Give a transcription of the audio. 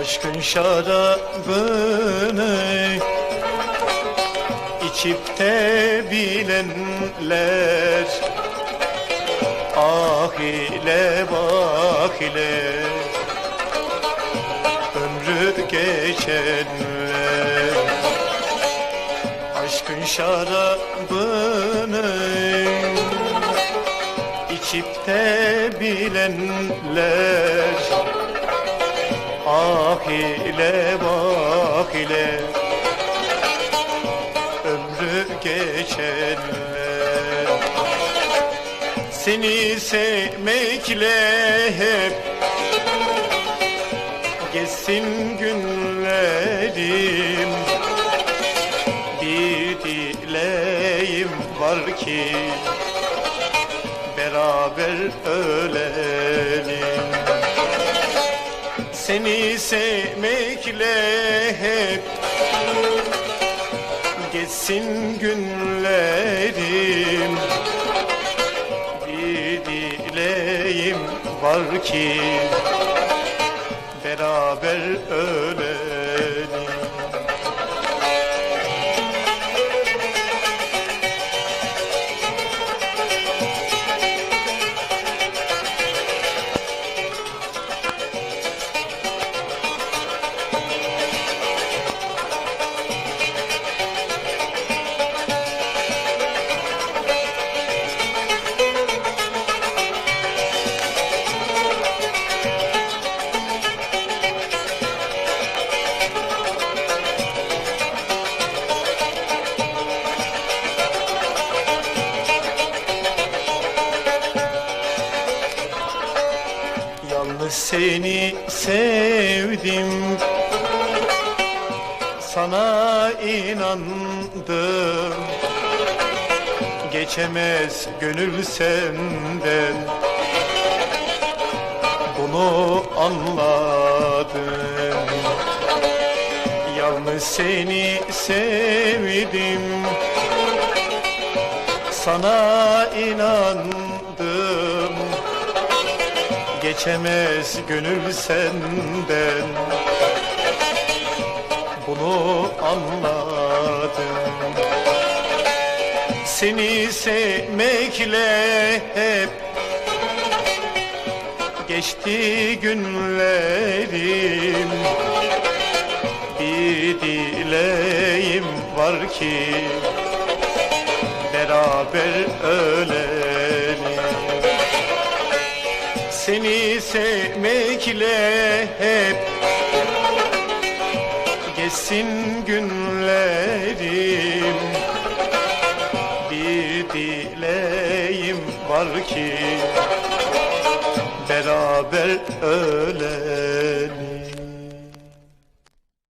Aşkın şarabını içip de bilenler Ah ile bak ile ömrü geçenler. Aşkın şarabını içip de bilenler Ah ile bak ile. Ömrü geçenler Seni sevmekle hep geçsin günlerim. Bir dileğim var ki beraber ölelim seni sevmekle hep geçsin günlerim. Bir dileğim var ki beraber ölelim seni sevdim. Sana inandım. Geçemez gönül senden. Bunu anladım. Yalnız seni sevdim. Sana inandım Geçemez gönül senden. Bunu anladım. Seni sevmekle hep Geçti günlerim. Bir dileğim var ki Beraber ölelim seni sevmekle hep Geçsin günlerim. Bir dileğim var ki Beraber ölelim